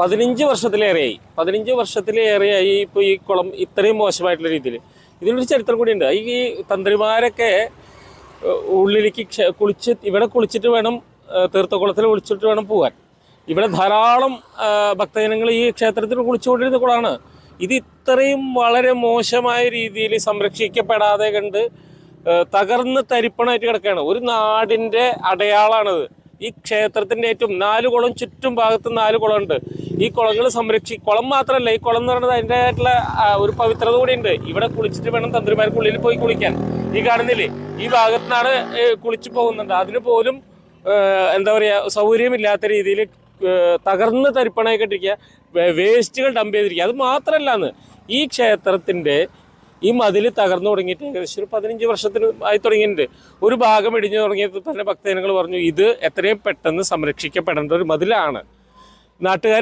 പതിനഞ്ച് വർഷത്തിലേറെയായി. പതിനഞ്ച് വർഷത്തിലേറെയായി ഇപ്പോൾ ഈ കുളം ഇത്രയും മോശമായിട്ടുള്ള രീതിയിൽ ഇതിനൊരു ചരിത്രം കൂടിയുണ്ട്. ഈ തന്ത്രിമാരൊക്കെ ഉള്ളിലേക്ക് കുളിച്ച് ഇവിടെ കുളിച്ചിട്ട് വേണം തീർത്ഥകുളത്തിൽ കുളിച്ചിട്ട് വേണം പോകാൻ ഇവിടെ ധാരാളം ഭക്തജനങ്ങൾ ഈ ക്ഷേത്രത്തിൽ കുളിച്ചുകൊണ്ടിരുന്ന കുളമാണ്. ഇത് ഇത്രയും വളരെ മോശമായ രീതിയിൽ സംരക്ഷിക്കപ്പെടാതെ കണ്ട് തകർന്ന് തരിപ്പണമായിട്ട് കിടക്കുകയാണ്. ഒരു നാടിന്റെ അടയാളാണിത്. ഈ ക്ഷേത്രത്തിന്റെ ഏറ്റവും നാല് കുളം ചുറ്റും ഭാഗത്ത് നാല് കുളമുണ്ട്. ഈ കുളങ്ങൾ സംരക്ഷി കുളം മാത്രമല്ല ഈ കുളം എന്ന് പറയുന്നത് അതിന്റെതായിട്ടുള്ള ഒരു പവിത്രത കൂടി ഉണ്ട് ഇവിടെ കുളിച്ചിട്ട് വേണം തന്ത്രിമാർക്ക് ഉള്ളിൽ പോയി കുളിക്കാൻ. ഈ കാണുന്നില്ലേ? ഈ ഭാഗത്തു നിന്നാണ് കുളിച്ചു പോകുന്നുണ്ട് അതിന് പോലും എന്താ പറയുക സൗകര്യമില്ലാത്ത രീതിയിൽ തകർന്ന് കെട്ടിരിക്കുക വേസ്റ്റുകൾ ഡംപ് ചെയ്തിരിക്കുക. അത് മാത്രമല്ല ഈ ക്ഷേത്രത്തിന്റെ ഈ മതിൽ തകർന്നു തുടങ്ങിയിട്ട് ഏകദേശം ഒരു പതിനഞ്ച് വർഷത്തിന് ആയി തുടങ്ങിയിട്ടുണ്ട്. ഒരു ഭാഗം ഇടിഞ്ഞു തുടങ്ങിയപ്പോൾ തന്നെ ഭക്തജനങ്ങൾ പറഞ്ഞു ഇത് എത്രയും പെട്ടെന്ന് സംരക്ഷിക്കപ്പെടേണ്ട ഒരു മതിലാണ്. നാട്ടുകാർ